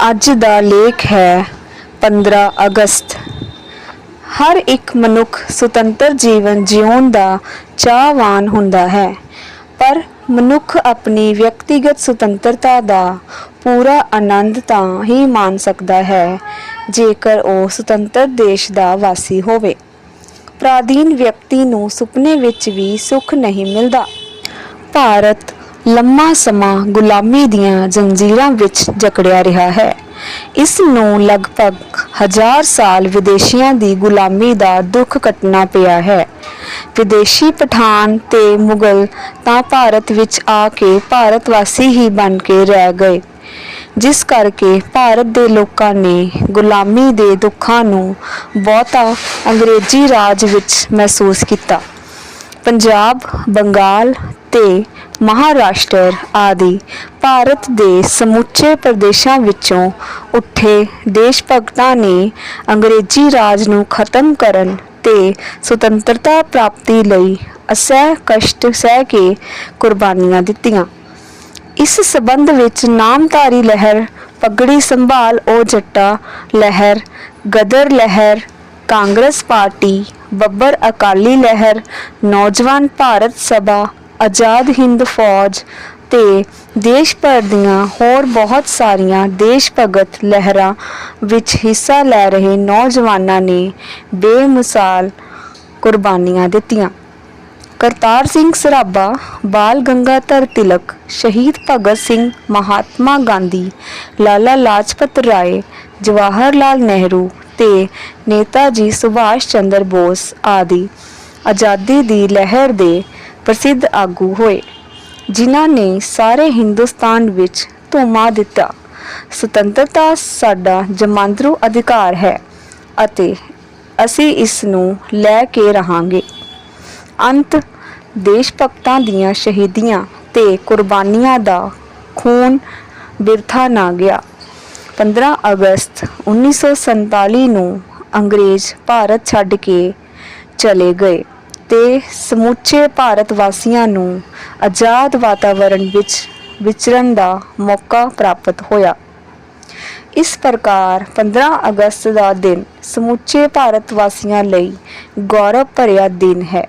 ਅੱਜ ਦਾ ਲੇਖ ਹੈ 15 ਅਗਸਤ। ਹਰ ਇੱਕ ਮਨੁੱਖ ਸੁਤੰਤਰ ਜੀਵਨ ਜਿਉਣ ਦਾ ਚਾਹਵਾਨ ਹੁੰਦਾ ਹੈ, ਪਰ ਮਨੁੱਖ ਆਪਣੀ ਵਿਅਕਤੀਗਤ ਸੁਤੰਤਰਤਾ ਦਾ ਪੂਰਾ ਆਨੰਦ ਤਾਂ ਹੀ ਮਾਣ ਸਕਦਾ ਹੈ, ਜੇਕਰ ਉਹ ਸੁਤੰਤਰ ਦੇਸ਼ ਦਾ ਵਾਸੀ ਹੋਵੇ। ਪ੍ਰਾਧੀਨ ਵਿਅਕਤੀ ਨੂੰ ਸੁਪਨੇ ਵਿੱਚ ਵੀ ਸੁੱਖ ਨਹੀਂ ਮਿਲਦਾ। ਭਾਰਤ ਲੰਮਾ ਸਮਾਂ ਗੁਲਾਮੀ ਦੀਆਂ ਜ਼ੰਜੀਰਾਂ ਵਿੱਚ ਜਕੜਿਆ ਰਿਹਾ ਹੈ। ਇਸ ਨੂੰ ਲਗਭਗ ਹਜ਼ਾਰ ਸਾਲ ਵਿਦੇਸ਼ੀਆਂ ਦੀ ਗੁਲਾਮੀ ਦਾ ਦੁੱਖ ਕੱਟਣਾ ਪਿਆ ਹੈ। ਵਿਦੇਸ਼ੀ ਪਠਾਨ ਤੇ ਮੁਗਲ ਤਾਂ ਭਾਰਤ ਵਿੱਚ ਆ ਕੇ ਭਾਰਤ ਵਾਸੀ ਹੀ ਬਣ ਕੇ ਰਹਿ ਗਏ। ਜਿਸ ਕਰਕੇ ਭਾਰਤ ਦੇ ਲੋਕਾਂ ਨੇ ਗੁਲਾਮੀ ਦੇ ਦੁੱਖਾਂ ਨੂੰ ਬਹੁਤਾ ਅੰਗਰੇਜ਼ੀ ਰਾਜ ਵਿੱਚ ਮਹਿਸੂਸ ਕੀਤਾ। ਪੰਜਾਬ, ਬੰਗਾਲ ਤੇ ਮਹਾਰਾਸ਼ਟਰ ਆਦਿ ਭਾਰਤ ਦੇ ਸਮੁੱਚੇ ਪ੍ਰਦੇਸ਼ਾਂ ਵਿੱਚੋਂ ਉੱਠੇ ਦੇਸ਼ ਭਗਤਾਂ ਨੇ ਅੰਗਰੇਜ਼ੀ ਰਾਜ ਨੂੰ ਖਤਮ ਕਰਨ ਤੇ ਸੁਤੰਤਰਤਾ ਪ੍ਰਾਪਤੀ ਲਈ ਅਸਹਿ ਕਸ਼ਟ ਸਹਿ ਕੇ ਕੁਰਬਾਨੀਆਂ ਦਿੱਤੀਆਂ। ਇਸ ਸਬੰਧ ਵਿੱਚ ਨਾਮਧਾਰੀ ਲਹਿਰ, ਪਗੜੀ ਸੰਭਾਲ ਉਹ ਜੱਟਾ ਲਹਿਰ, ਗਦਰ ਲਹਿਰ, ਕਾਂਗਰਸ ਪਾਰਟੀ, ਬੱਬਰ ਅਕਾਲੀ ਲਹਿਰ, ਨੌਜਵਾਨ ਭਾਰਤ ਸਭਾ ਆਜ਼ਾਦ ਹਿੰਦ ਫੌਜ ਤੇ ਦੇਸ਼ ਭਰ ਦੀਆਂ ਹੋਰ ਬਹੁਤ ਸਾਰੀਆਂ ਦੇਸ਼ ਭਗਤ ਲਹਿਰਾਂ ਵਿੱਚ ਹਿੱਸਾ ਲੈ ਰਹੇ ਨੌਜਵਾਨਾਂ ਨੇ ਬੇਮਿਸਾਲ ਕੁਰਬਾਨੀਆਂ ਦਿੱਤੀਆਂ। ਕਰਤਾਰ ਸਿੰਘ ਸਰਾਭਾ, ਬਾਲ ਗੰਗਾਧਰ ਤਿਲਕ, ਸ਼ਹੀਦ ਭਗਤ ਸਿੰਘ ਮਹਾਤਮਾ ਗਾਂਧੀ, ਲਾਲਾ ਲਾਜਪਤ ਰਾਏ, ਜਵਾਹਰ ਲਾਲ ਨਹਿਰੂ ਤੇ ਨੇਤਾ ਜੀ ਸੁਭਾਸ਼ ਚੰਦਰ ਬੋਸ ਆਦਿ ਆਜ਼ਾਦੀ ਦੀ ਲਹਿਰ ਦੇ ਪ੍ਰਸਿੱਧ ਆਗੂ ਹੋਏ, ਜਿਨ੍ਹਾਂ ਨੇ ਸਾਰੇ ਹਿੰਦੁਸਤਾਨ ਵਿੱਚ ਧੂਮਾ ਦਿੱਤਾ। ਸੁਤੰਤਰਤਾ ਸਾਡਾ ਜਮਾਂਦਰੂ ਅਧਿਕਾਰ ਹੈ ਅਤੇ ਅਸੀਂ ਇਸ ਨੂੰ ਲੈ ਕੇ ਰਹਾਂਗੇ। ਅੰਤ ਦੇਸ਼ ਭਗਤਾਂ ਦੀਆਂ ਸ਼ਹੀਦੀਆਂ ਤੇ ਕੁਰਬਾਨੀਆਂ ਦਾ ਖੂਨ ਬਿਰਥਾ ਨਾ ਗਿਆ। 15 ਅਗਸਤ 1947 ਨੂੰ ਅੰਗਰੇਜ਼ ਭਾਰਤ ਛੱਡ ਕੇ ਚਲੇ ਗਏ। ਤੇ ਸਮੁੱਚੇ ਭਾਰਤ ਵਾਸੀਆਂ ਨੂੰ ਆਜ਼ਾਦ ਵਾਤਾਵਰਣ ਵਿੱਚ ਵਿਚਰਨ ਦਾ ਮੌਕਾ ਪ੍ਰਾਪਤ ਹੋਇਆ। ਇਸ ਪ੍ਰਕਾਰ 15 ਅਗਸਤ ਦਾ ਦਿਨ ਸਮੁੱਚੇ ਭਾਰਤ ਵਾਸੀਆਂ ਲਈ ਗੌਰਵ ਭਰਿਆ ਦਿਨ ਹੈ।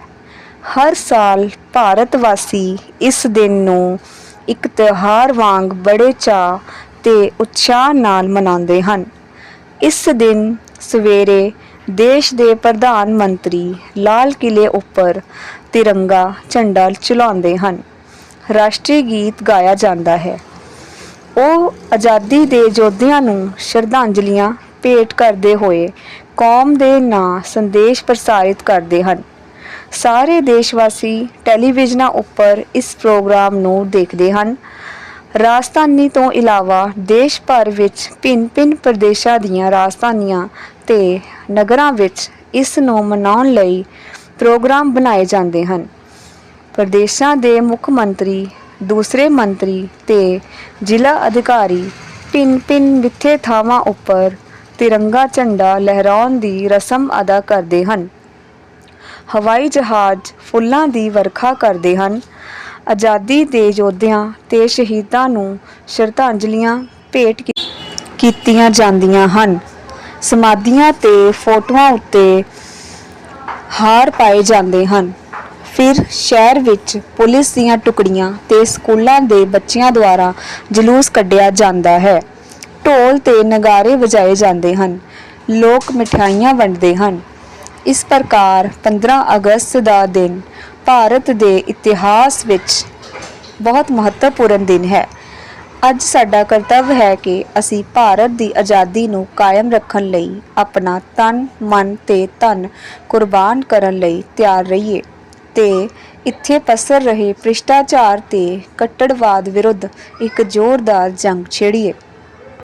ਹਰ ਸਾਲ ਭਾਰਤ ਵਾਸੀ ਇਸ ਦਿਨ ਨੂੰ ਇੱਕ ਤਿਉਹਾਰ ਵਾਂਗ ਬੜੇ ਚਾਅ ਤੇ ਉਤਸ਼ਾਹ ਨਾਲ ਮਨਾਉਂਦੇ ਹਨ। ਇਸ ਦਿਨ ਸਵੇਰੇ ਦੇਸ਼ ਦੇ ਪ੍ਰਧਾਨ ਮੰਤਰੀ ਲਾਲ ਕਿਲੇ ਉੱਪਰ ਤਿਰੰਗਾ ਝੰਡਾ ਚਲਾਉਂਦੇ ਹਨ। ਰਾਸ਼ਟਰੀ ਗੀਤ ਗਾਇਆ ਜਾਂਦਾ ਹੈ। ਉਹ ਆਜ਼ਾਦੀ ਦੇ ਯੋਧਿਆਂ ਨੂੰ ਸ਼ਰਧਾਂਜਲੀਆਂ ਭੇਟ ਕਰਦੇ ਹੋਏ ਕੌਮ ਦੇ ਨਾਂ ਸੰਦੇਸ਼ ਪ੍ਰਸਾਰਿਤ ਕਰਦੇ ਹਨ। ਸਾਰੇ ਦੇਸ਼ਵਾਸੀ ਟੈਲੀਵਿਜ਼ਨਾਂ ਉੱਪਰ ਇਸ ਪ੍ਰੋਗਰਾਮ ਨੂੰ ਦੇਖਦੇ ਹਨ। ਰਾਜਧਾਨੀ ਤੋਂ ਇਲਾਵਾ ਦੇਸ਼ ਭਰ ਵਿੱਚ ਭਿੰਨ-ਭਿੰਨ ਪ੍ਰਦੇਸ਼ਾਂ ਦੀਆਂ ਰਾਜਧਾਨੀਆਂ ਤੇ ਨਗਰਾਂ ਵਿੱਚ ਇਸ ਨੂੰ ਮਨਾਉਣ ਲਈ ਪ੍ਰੋਗਰਾਮ ਬਣਾਏ ਜਾਂਦੇ ਹਨ। ਪ੍ਰਦੇਸ਼ਾਂ ਦੇ ਮੁੱਖ ਮੰਤਰੀ, ਦੂਸਰੇ ਮੰਤਰੀ ਤੇ ਜ਼ਿਲ੍ਹਾ ਅਧਿਕਾਰੀ ਭਿੰਨ-ਭਿੰਨ ਮਿੱਥੇ ਥਾਵਾਂ ਉੱਪਰ ਤਿਰੰਗਾ ਝੰਡਾ ਲਹਿਰਾਉਣ ਦੀ ਰਸਮ ਅਦਾ ਕਰਦੇ ਹਨ। ਹਵਾਈ ਜਹਾਜ਼ ਫੁੱਲਾਂ ਦੀ ਵਰਖਾ ਕਰਦੇ ਹਨ। ਆਜ਼ਾਦੀ ਦੇ ਯੋਧਿਆਂ ਤੇ ਸ਼ਹੀਦਾਂ ਨੂੰ ਸ਼ਰਧਾਂਜਲੀਆਂ ਭੇਟ ਕੀਤੀਆਂ ਜਾਂਦੀਆਂ ਹਨ। ਸਮਾਧੀਆਂ ਤੇ ਫੋਟੋਆਂ ਉੱਤੇ ਹਾਰ ਪਾਏ ਜਾਂਦੇ ਹਨ। ਫਿਰ ਸ਼ਹਿਰ ਵਿੱਚ ਪੁਲਿਸ ਦੀਆਂ ਟੁਕੜੀਆਂ ਤੇ ਸਕੂਲਾਂ ਦੇ ਬੱਚਿਆਂ ਦੁਆਰਾ ਜਲੂਸ ਕੱਢਿਆ ਜਾਂਦਾ ਹੈ। ਢੋਲ ਤੇ ਨਗਾਰੇ ਵਜਾਏ ਜਾਂਦੇ ਹਨ। ਲੋਕ ਮਠਿਆਈਆਂ ਵੰਡਦੇ ਹਨ। ਇਸ ਪ੍ਰਕਾਰ 15 ਅਗਸਤ ਦਾ ਦਿਨ ਭਾਰਤ ਦੇ ਇਤਿਹਾਸ ਵਿੱਚ ਬਹੁਤ ਮਹੱਤਵਪੂਰਨ ਦਿਨ ਹੈ। ਅੱਜ ਸਾਡਾ ਕਰਤੱਵ ਹੈ ਕਿ ਅਸੀਂ ਭਾਰਤ ਦੀ ਆਜ਼ਾਦੀ ਨੂੰ ਕਾਇਮ ਰੱਖਣ ਲਈ ਆਪਣਾ ਤਨ, ਮਨ ਤੇ ਧਨ ਕੁਰਬਾਨ ਕਰਨ ਲਈ ਤਿਆਰ ਰਹੀਏ ਤੇ ਇੱਥੇ ਪਸਰ ਰਹੇ ਭ੍ਰਿਸ਼ਟਾਚਾਰ ਤੇ ਕੱਟੜਵਾਦ ਵਿਰੁੱਧ ਇੱਕ ਜ਼ੋਰਦਾਰ ਜੰਗ ਛੇੜੀਏ।